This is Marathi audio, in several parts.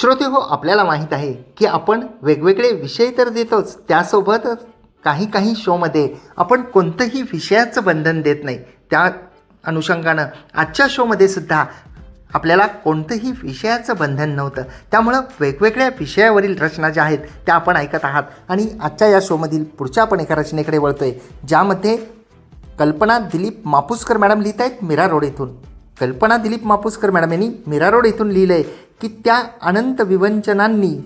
श्रोते हो आपल्याला माहीत आहे की आपण वेगवेगळे विषय तर देतोच. त्यासोबतच काही काही शोमध्ये आपण कोणतंही विषयाचं बंधन देत नाही. त्या अनुषंगानं आजच्या शोमध्ये सुद्धा आपल्याला कोणतंही विषयाचं बंधन नव्हतं. त्यामुळं वेगवेगळ्या विषयावरील रचना ज्या आहेत त्या आपण ऐकत आहात. आणि आजच्या या शोमधील पुढच्या आपण एका रचनेकडे वळतो आहे ज्यामध्ये कल्पना दिलीप मापुसकर मॅडम लिहित आहेत मीरा रोड येथून कल्पना दिलीप मापुसकर मॅडम यांनी मीरा रोड इथून लिहिलं आहे की त्या अनंत विवंचनांनी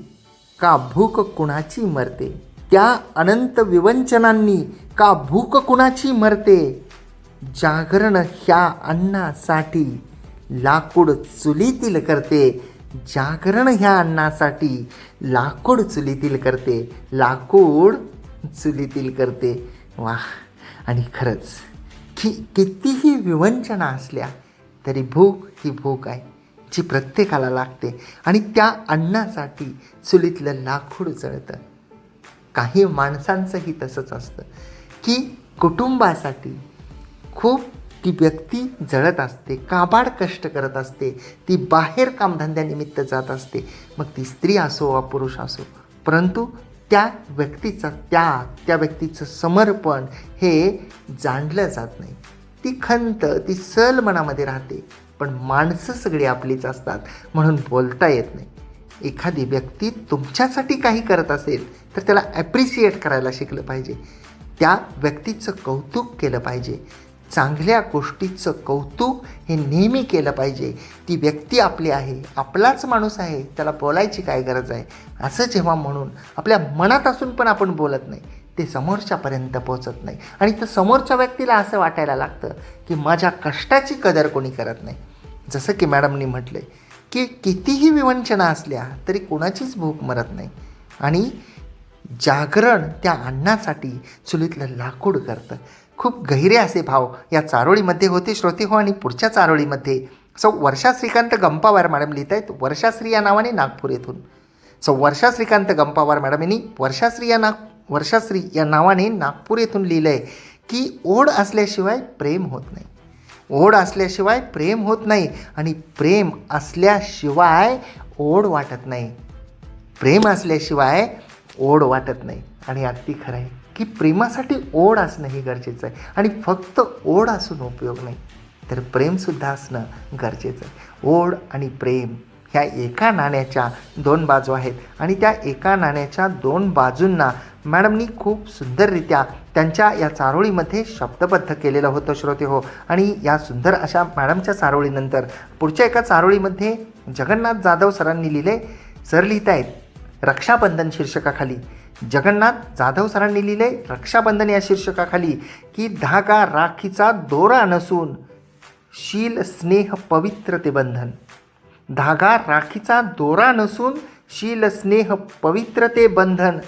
का भूक कुणाची मरते? त्या अनंत विवंचनांनी का भूक कुणाची मरते? जागरण ह्या अन्नासाठी लाकूड चुलीतील करते. जागरण ह्या अन्नासाठी लाकूड चुलीतील करते. लाकूड चुलीतील करते. वा आणि खरंच की कितीही विवंचना असल्या तरी भूक ही भूक आहे जी प्रत्येकाला लागते आणि त्या अन्नासाठी चुलीतलं लाकूड जळतं. काही माणसांचंही तसंच असतं की कुटुंबासाठी खूप ती व्यक्ती जळत असते काबाड कष्ट करत असते ती बाहेर कामधंद्यानिमित्त जात असते. मग ती स्त्री असो वा पुरुष असो परंतु त्या व्यक्तीचा त्याग त्या व्यक्तीचं समर्पण हे जाणलं जात नाही. ती खंत ती सल मनामध्ये राहते. पण माणसं सगळी आपलीच असतात म्हणून बोलता येत नाही. एखादी व्यक्ती तुमच्यासाठी काही करत असेल तर त्याला ॲप्रिशिएट करायला शिकलं पाहिजे. त्या व्यक्तीचं कौतुक केलं पाहिजे. चांगल्या गोष्टीचं कौतुक हे नेहमी केलं पाहिजे. ती व्यक्ती आपली आहे आपलाच माणूस आहे त्याला बोलायची काय गरज आहे? असं जेव्हा म्हणून आपल्या मनात असून पण आपण बोलत नाही. ते समोरच्यापर्यंत पोचत नाही. आणि तर समोरच्या व्यक्तीला असं वाटायला लागतं की माझ्या कष्टाची कदर कोणी करत नाही. जसं की मॅडमनी म्हटलं की कितीही विवंचना असल्या तरी कोणाचीच भूक मरत नाही. आणि जागरण त्या अन्नासाठी चुलीतलं लाकूड करतं. खूप गहिरे असे भाव या चारोळीमध्ये होते. श्रोते हो आणि पुढच्या चारोळीमध्ये सौ वर्षा श्रीकांत गंपावार मॅडम लिहित आहेत वर्षाश्री या नावाने नागपूर येथून. सौ वर्षा श्रीकांत गंपावार मॅडम यांनी वर्षाश्री या नाग वर्षाश्री या नावाने नागपूर येथून लिहिलं आहे की ओढ असल्याशिवाय प्रेम होत नाही. ओढ असल्याशिवाय प्रेम होत नाही आणि प्रेम असल्याशिवाय ओढ वाटत नाही. प्रेम असल्याशिवाय ओढ वाटत नाही. आणि अगदी खरं आहे की प्रेमासाठी ओढ असणं हे गरजेचं आहे. आणि फक्त ओढ असून उपयोग नाही. तर प्रेमसुद्धा असणं गरजेचं आहे. ओढ आणि प्रेम ह्या एका नाण्याच्या दोन बाजू आहेत. आणि त्या एका नाण्याच्या दोन बाजूंना मॅडमनी खूप सुंदररित्या त्यांच्या या चारोळीमध्ये शब्दबद्ध केलेलं होतं श्रोते हो. आणि या सुंदर अशा मॅडमच्या चारोळीनंतर पुढच्या एका चारोळीमध्ये जगन्नाथ जाधव सरांनी लिहिले सर लिहित आहेत रक्षाबंधन शीर्षकाखाली. जगन्नाथ जाधव सरांनी लिहिले रक्षाबंधन या शीर्षकाखाली की धागा राखीचा दोरा नसून शील स्नेह पवित्र ते बंधन. धागा राखीचा दोरा नसून शील स्नेह पवित्र ते बंधन.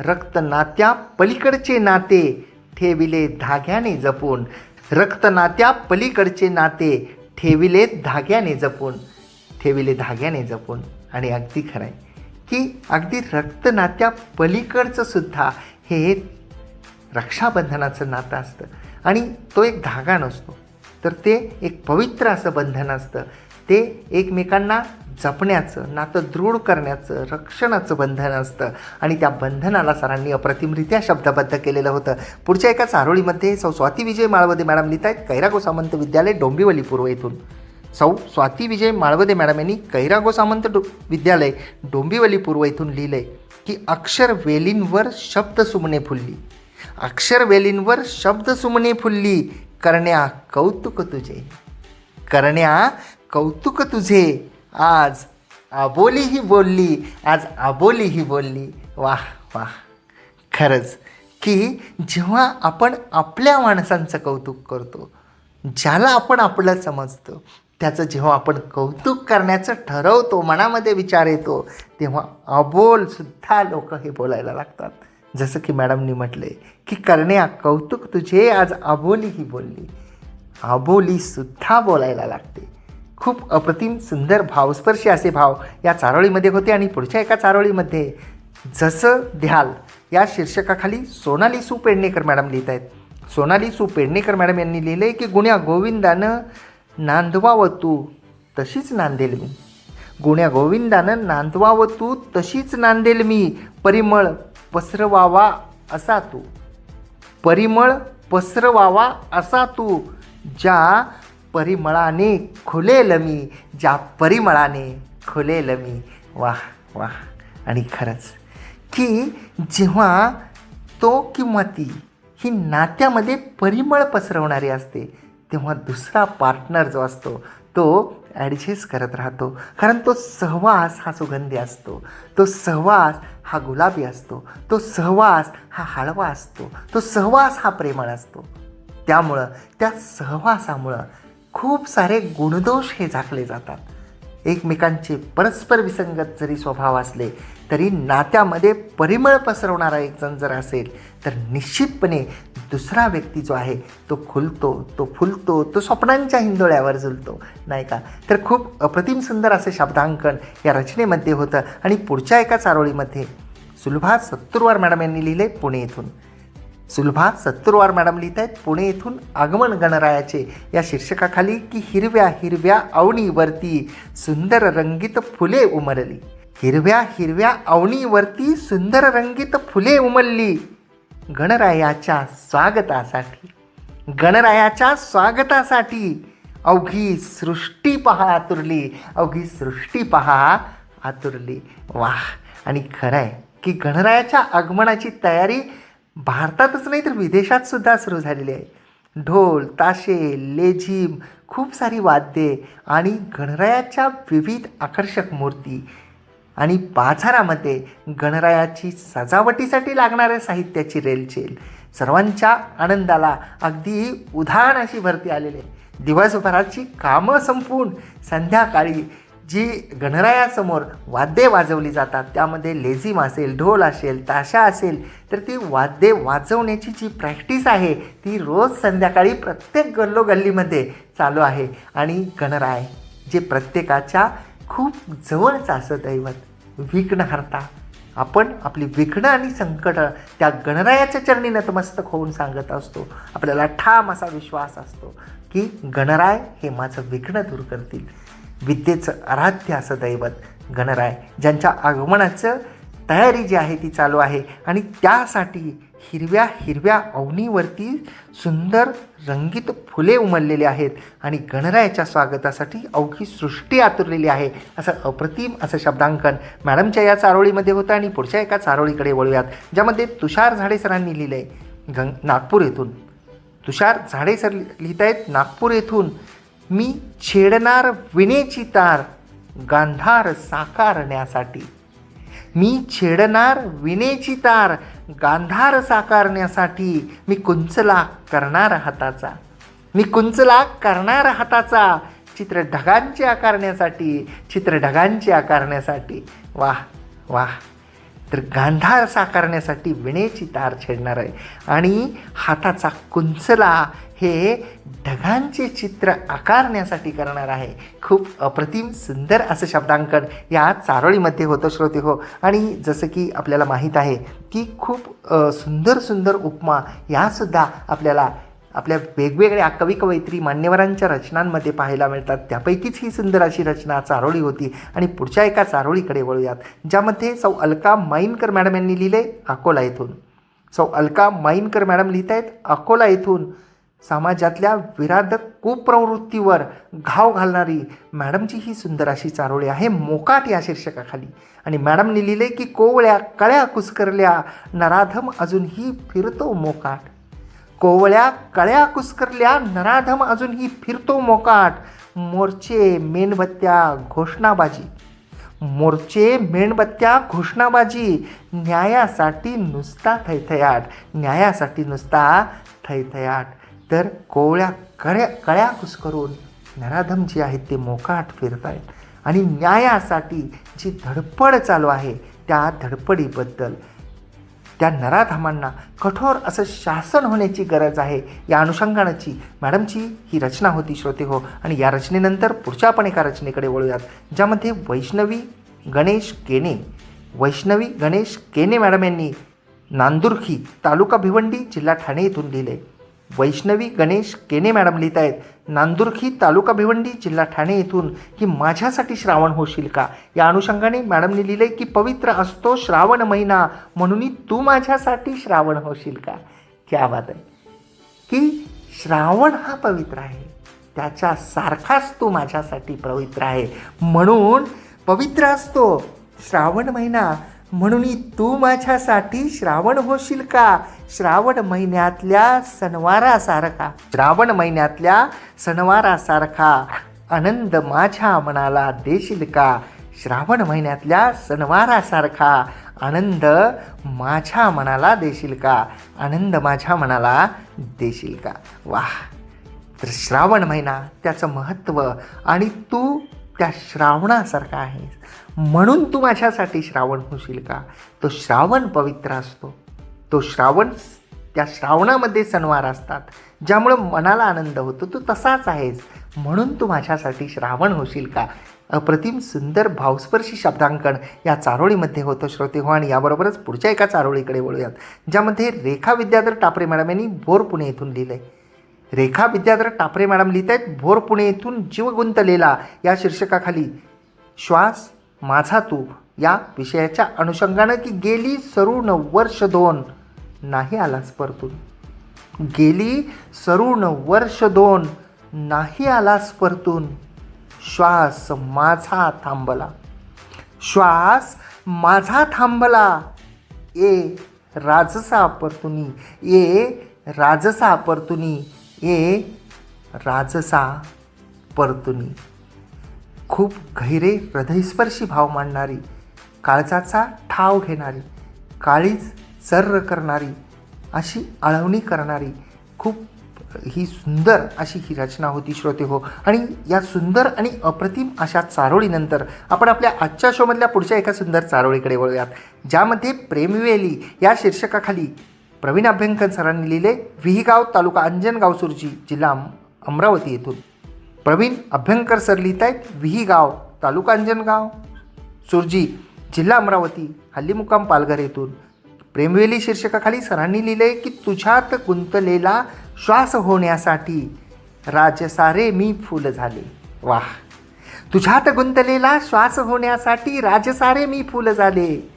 रक्त नात्या पलीकडचे नाते ठेविले धाग्याने जपून. रक्त नात्या पलीकडचे नाते ठेविले धाग्याने जपून. ठेविले धाग्याने जपून. आणि अगदी खरं आहे की अगदी रक्त नात्या पलीकडचं सुद्धा हे रक्षाबंधनाचं नातं असतं. आणि तो एक धागा नसतो. तर ते एक पवित्र असं बंधन असतं. ते एकमेकांना जपण्याचं नातं दृढ करण्याचं रक्षणाचं बंधन असतं. आणि त्या बंधनाला सरांनी अप्रतिमरित्या शब्दबद्ध केलेलं होतं. पुढच्या एका चारोळीमध्ये सौ स्वाती विजय माळवदे मॅडम लिहित आहेत कैरागो सामंत विद्यालय डोंबिवली पूर्व येथून. सौ स्वाती विजय माळवदे मॅडम यांनी कैरागो सामंत डो विद्यालय डोंबिवली पूर्व येथून लिहिलं आहे की अक्षर वेलींवर शब्द सुमणे फुलली. अक्षर वेलींवर शब्द सुमणे फुलली. करण्या कौतुक तुझे. करण्या कौतुक तुझे. आज आबोलीही बोलली आज आबोलीही बोलली. वाह वाह. खरंच की जेव्हा आपण आपल्या माणसांचं कौतुक करतो ज्याला आपण आपलं समजतो त्याचं जेव्हा आपण कौतुक करण्याचं ठरवतो मनामध्ये विचार येतो तेव्हा अबोलसुद्धा लोक हे बोलायला लागतात. जसं की मॅडमनी म्हटले की करण्या कौतुक तुझे. आज अबोली ही बोलली अबोलीसुद्धा बोलायला लागते. खूप अप्रतिम सुंदर भावस्पर्शी असे भाव या चारोळीमध्ये होते आणि पुढच्या एका चारोळीमध्ये जसं द्याल या शीर्षकाखाली सोनाली सु पेडणेकर मॅडम लिहित आहेत. सोनाली सु पेडणेकर मॅडम यांनी लिहिलं आहे की गुण्या गोविंदानं नांदवावं तू तशीच नांदेल मी. गुण्या गोविंदानं नांदवावं तू तशीच नांदेल मी. परिमळ पसरवावा असा तू. परिमळ पसरवावा असा तू ज्या परिमळाने खुलेल मी. ज्या परिमळाने खुलेल मी. वाह वाह. आणि खरंच की जेव्हा तो किंवा ती ही नात्यामध्ये परिमळ पसरवणारी असते तेव्हा दुसरा पार्टनर जो असतो तो ॲडजस्ट करत राहतो. कारण तो सहवास हा सुगंधी असतो. तो सहवास हा गुलाबी असतो. तो सहवास हा हळवा असतो. तो सहवास हा प्रेमळ असतो. त्यामुळं त्या सहवासामुळं खूप सारे गुणदोष हे झाकले जातात. एकमेकांचे परस्पर विसंगत जरी स्वभाव असले तरी नात्यामध्ये परिमळ पसरवणारा एक जण जर असेल तर निश्चितपणे दुसरा व्यक्ती जो आहे तो खुलतो तो फुलतो तो स्वप्नांच्या हिंदोळ्यावर झुलतो. नाही का? तर खूप अप्रतिम सुंदर असं शब्दांकन या रचनेमध्ये होतं. आणि पुढच्या एका चारोळीमध्ये सुलभा सत्तुरवार मॅडम यांनी लिहिले पुणे येथून. सुलभा सत्तुरवार मॅडम लिहित आहेत. पुणे येथून आगमन गणरायाचे. या शीर्षकाखाली की हिरव्या हिरव्या अवणीवरती सुंदर रंगीत फुले उमरली हिरव्या हिरव्या अवणीवरती सुंदर रंगीत फुले उमलली. गणरायाच्या स्वागतासाठी. गणरायाच्या स्वागतासाठी अवघी सृष्टी पहा आतुरली. अवघी सृष्टी पहा आतुरली. वाह! आणि खरं आहे की गणरायाच्या आगमनाची तयारी भारतातच नाही तर विदेशात सुद्धा सुरू झालेली आहे. ढोल ताशे लेझिम खूप सारी वाद्ये आणि गणरायाच्या विविध आकर्षक मूर्ती. आणि बाजारामध्ये गणरायाची सजावटीसाठी लागणाऱ्या साहित्याची रेलचेल. सर्वांच्या आनंदाला अगदी उधाण अशी भरती आलेली आहे. दिवसभराची कामं संपून संध्याकाळी जी गणरायासमोर वाद्ये वाजवली जातात त्यामध्ये लेझिम असेल ढोल असेल ताशा असेल तर ती वाद्ये वाजवण्याची जी प्रॅक्टिस आहे ती रोज संध्याकाळी प्रत्येक गल्लोगल्लीमध्ये चालू आहे. आणि गणराय जे प्रत्येकाच्या खूप जवळचं असं दैवत विघ्नहर्ता आपण आपली विघ्न आणि संकट त्या गणरायाच्या चरणी नतमस्तक होऊन सांगत असतो. आपल्याला ठाम असा विश्वास असतो की गणराय हे माझं विघ्न दूर करतील. विद्येचं आराध्य असं दैवत गणराय ज्यांच्या आगमनाचं तयारी जी आहे ती चालू आहे. आणि त्यासाठी हिरव्या हिरव्या अवनीवरती सुंदर रंगीत फुले उमललेली आहेत. आणि गणरायाच्या स्वागतासाठी अवघी सृष्टी आतुरलेली आहे. असं अप्रतिम असं शब्दांकन मॅडमच्या या चारोळीमध्ये होतं आणि पुढच्या एका चारोळीकडे वळूयात ज्यामध्ये तुषार झाडे सरांनी लिहिलं आहे गंग नागपूर येथून. तुषार झाडे सर लिहित आहेत नागपूर येथून. मी छेडणार विणेची तार गांधार साकारण्यासाठी. मी छेडणार विणेची तार गांधार साकारण्यासाठी मी कुंचला करणार हाताचा. मी कुंचला करणार हाताचा चित्र ढगांचे आकारण्यासाठी चित्र ढगांचे आकारण्यासाठी. वाह वाह. तर गांधार साकारण्यासाठी विणेची तार छेडणार आहे. आणि हाताचा कुंचला हे ढगांचे चित्र आकारण्यासाठी करणार आहे. खूप अप्रतिम सुंदर असं शब्दांकन या चारोळीमध्ये होतं श्रोते हो. आणि जसं की आपल्याला माहीत आहे की खूप सुंदर सुंदर उपमा यासुद्धा आपल्याला आपल्या वेगवेगळ्या कवी कवयित्री मान्यवरांच्या रचनांमध्ये पाहायला मिळतात. त्यापैकीच ही सुंदर अशी रचना चारोळी होती आणि पुढच्या एका चारोळीकडे वळूयात ज्यामध्ये सौ अलका माईनकर मॅडम यांनी लिहिले अकोला येथून. सौ अलका माईनकर मॅडम लिहित आहेत अकोला येथून समाजातल्या विराधक कुप्रवृत्तीवर घाव घालणारी मॅडमची ही सुंदर अशी चारोळी आहे मोकाट या शीर्षकाखाली. आणि मॅडमने लिहिले की कोवळ्या कळ्या कुस्करल्या नराधम अजूनही फिरतो मोकाट. कोवळ्या कळ्या कुस्करल्या नराधम अजूनही फिरतो मोकाट. मोर्चे मेणबत्त्या घोषणाबाजी. मोर्चे मेणबत्त्या घोषणाबाजी. न्यायासाठी नुसता थैथयाट. न्यायासाठी नुसता थैथयाट. तर कोवळ्या कळ्या कळ्या कुस्करून नराधम जे आहेत ते मोकाट फिरत आहेत आणि न्यायासाठी जी धडपड चालू आहे त्या धडपडीबद्दल त्या नराधामांना कठोर असं शासन होण्याची गरज आहे. या अनुषंगानाची मॅडमची ही रचना होती श्रोते हो. आणि या रचनेनंतर पुढच्या आपण एका रचनेकडे वळूयात ज्यामध्ये वैष्णवी गणेश केने वैष्णवी गणेश केने मॅडम यांनी नांदुर्खी तालुका भिवंडी जिल्हा ठाणे येथून लिहिले. वैष्णवी गणेश केने मॅडम लिहित आहेत. नांदुरखी तालुका भिवंडी जिल्हा ठाणे येथून की माझ्यासाठी श्रावण होशील का? या अनुषंगाने मॅडमने लिहिलंय की पवित्र असतो श्रावण महिना म्हणून तू माझ्यासाठी श्रावण होशील का? क्या बात आहे. की श्रावण हा पवित्र आहे. त्याच्या सारखाच तू माझ्यासाठी पवित्र आहे. म्हणून पवित्र असतो. श्रावण महिना म्हणून तू माझ्यासाठी श्रावण होशील का? श्रावण महिन्यातल्या सणवारासारखा. श्रावण महिन्यातल्या सणवारासारखा. आनंद माझ्या मनाला देशील का? श्रावण महिन्यातल्या सणवारासारखा. आनंद माझ्या मनाला देशील का? आनंद माझ्या मनाला देशील का? वाह! तर श्रावण महिना त्याचं महत्त्व आणि तू त्या श्रावणासारखा आहेस. म्हणून तू माझ्यासाठी श्रावण होशील का? तो श्रावण पवित्र असतो. तो श्रावण त्या श्रावणामध्ये सणवार असतात. ज्यामुळं मनाला आनंद होतो. तू तसाच आहेस. म्हणून तू माझ्यासाठी श्रावण होशील का? अप्रतिम सुंदर भावस्पर्शी शब्दांकन या चारोळीमध्ये होतं श्रोते हो. आणि याबरोबरच पुढच्या एका चारोळीकडे वळूयात ज्यामध्ये रेखा विद्याधर टापरे मॅडम यांनी भोर पुणे येथून लिहिलं आहे रेखा विद्याधर टापरे मॅडम लिहित आहेत भोर पुणे येथून जीव गुंतलेला या शीर्षकाखाली श्वास माझा तू या विषयाच्या अनुषंगानं की गेली सरून वर्ष दोन नाही आलास परतून. गेली सरून वर्ष दोन नाही आलास परतून. श्वास माझा थांबला. श्वास माझा थांबला. ए राजसा परतुनी. ए राजसा परतुनी. ए राजसा परतुनी. खूप गहिरे हृदयस्पर्शी भाव मांडणारी काळजाचा ठाव घेणारी काळीज सर्र करणारी अशी आळवणी करणारी खूप ही सुंदर अशी ही रचना होती श्रोते हो. आणि या सुंदर आणि अप्रतिम अशा चारोळीनंतर आपण आपल्या आजच्या शोमधल्या पुढच्या एका सुंदर चारोळीकडे वळूयात ज्यामध्ये प्रेमवेली या शीर्षकाखाली प्रवीण अभ्यंकर सरांनी लिहिले विहीगाव तालुका अंजनगाव सुरजी जिल्हा अम- अमरावती येथून. प्रवीण अभ्यंकर सर लिहित आहेत विहीगाव तालुका अंजनगाव सुरजी जिल्हा अमरावती हल्लीमुक्काम पालघर येथून. प्रेमवेली शीर्षकाखाली सरांनी लिहिले की तुझ्यात गुंतलेला श्वास होण्यासाठी राजसारे मी फुल झाले. वाह! तुझ्यात गुंतलेला श्वास होण्यासाठी राजसारे मी फुल झाले.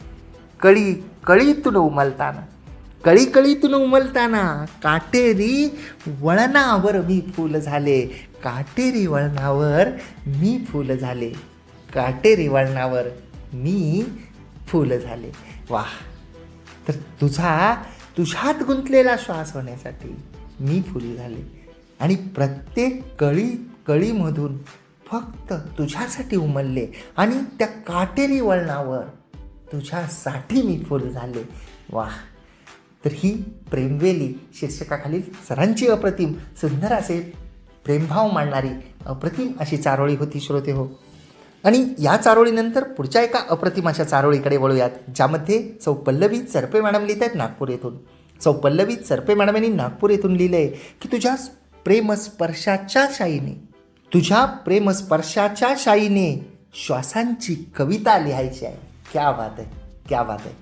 कळी कळीतून उमलताना. कळी कळीतून उमलताना काटेरी वळणावर मी फूल झाले. काटेरी वळणावर मी फूल झाले. काटेरी वळणावर मी फूल झाले. वाह! तर तुझा तुझ्यात गुंतलेला श्वास होण्यासाठी मी फुल झाले. आणि प्रत्येक कळी कळीमधून फक्त तुझ्यासाठी उमलले. आणि त्या काटेरी वळणावर तुझ्यासाठी मी फुल झाले. वाह! तर ही प्रेमवेली शीर्षकाखालील सरांची अप्रतिम सुंदर असे प्रेमभाव मांडणारी अप्रतिम अशी चारोळी होती श्रोते हो. आणि या चारोळीनंतर पुढच्या एका अप्रतिम अशा चारोळीकडे वळूयात ज्यामध्ये चौ पल्लवी चरपे मॅडम लिहित आहेत नागपूर येथून. चौ पल्लवी चरपे मॅडम यांनी नागपूर येथून लिहिलं आहे की तुझ्या प्रेमस्पर्शाच्या शाईने तुझ्या प्रेमस्पर्शाच्या शाईने श्वासांची कविता लिहायची आहे. क्या बात आहे क्या बात आहे.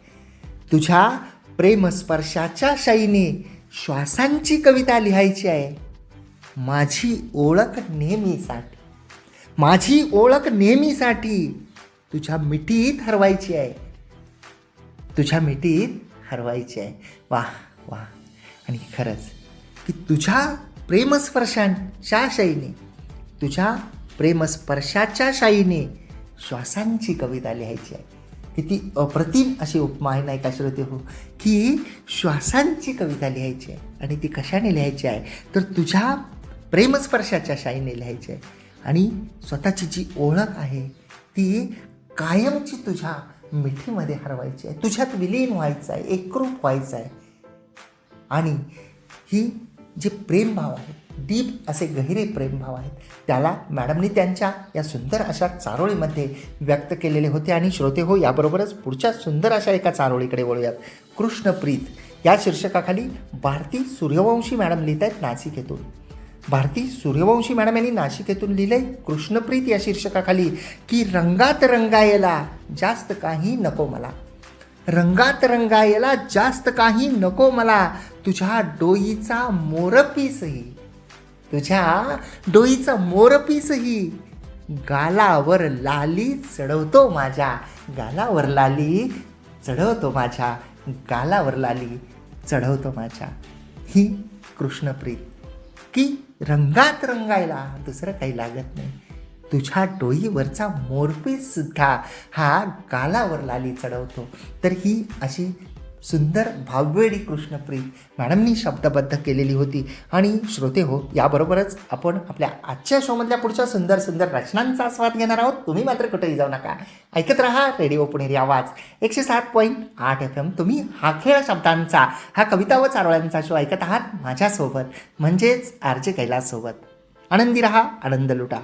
तुझ्या प्रेमस्पर्शाच्या शाईने श्वासांची कविता लिहायची आहे. माझी ओळख नेहमीसाठी माझी ओळख नेहमीसाठी तुझ्या मिठीत हरवायची आहे. तुझ्या मिठीत हरवायची आहे. वाह वाह. आणि खरंच की तुझ्या प्रेमस्पर्शांच्या शाईने तुझ्या प्रेमस्पर्शाच्या शाईने श्वासांची कविता लिहायची आहे. किती अप्रतिम अशी उपमा आहे नाही का श्रोते हो? की श्वासांची कविता लिहायची आहे आणि ती कशाने लिहायची आहे? तर तुझ्या प्रेमस्पर्शाच्या शाईने लिहायची आहे. आणि स्वतःची जी ओळख आहे ती कायमची तुझ्या मिठीमध्ये हरवायची आहे. तुझ्यात विलीन व्हायचं आहे एकरूप व्हायचं आहे. आणि ही जे प्रेमभाव आहे डीप असे गहिरे प्रेमभाव आहेत. त्याला मॅडमनी त्यांच्या या सुंदर अशा चारोळीमध्ये व्यक्त केलेले होते आणि श्रोते हो याबरोबरच पुढच्या सुंदर अशा एका चारोळीकडे वळूयात. कृष्णप्रीत या शीर्षकाखाली भारती सूर्यवंशी मॅडम लिहित आहेत नाशिक येथून भारती सूर्यवंशी मॅडम यांनी नाशिक येथून लिहिलंय कृष्णप्रीत या शीर्षकाखाली की रंगात रंगायला जास्त काही नको मला. रंगात रंगायला जास्त काही नको मला. तुझ्या डोईचा मोरपीसही. तुझ्या डोईचा मोरपीसही गालावर लाली चढवतो माझ्या. गालावर लाली चढवतो माझ्या. गालावर लाली चढवतो माझ्या. ही कृष्णप्रीत. की रंगात रंगायला दुसरं काही लागत नाही. तुझ्या डोईवरचा मोरपीस सुद्धा हा गालावर लाली चढवतो. तर ही अशी सुंदर भाववेडी कृष्णप्रीत मॅडमनी शब्दबद्ध केलेली होती. आणि श्रोते हो याबरोबरच आपण आपल्या आजच्या शोमधल्या पुढच्या सुंदर सुंदर रचनांचा आस्वाद घेणार आहोत. तुम्ही मात्र कुठेही जाऊ नका. ऐकत राहा रेडिओ पुणेरी आवाज. एकशे सात पॉईंट आठ एफ एम तुम्ही हा खेळ शब्दांचा हा कविता व चारोळ्यांचा शो ऐकत आहात माझ्यासोबत म्हणजेच आर जे कैलाससोबत. आनंदी रहा आनंद लुटा.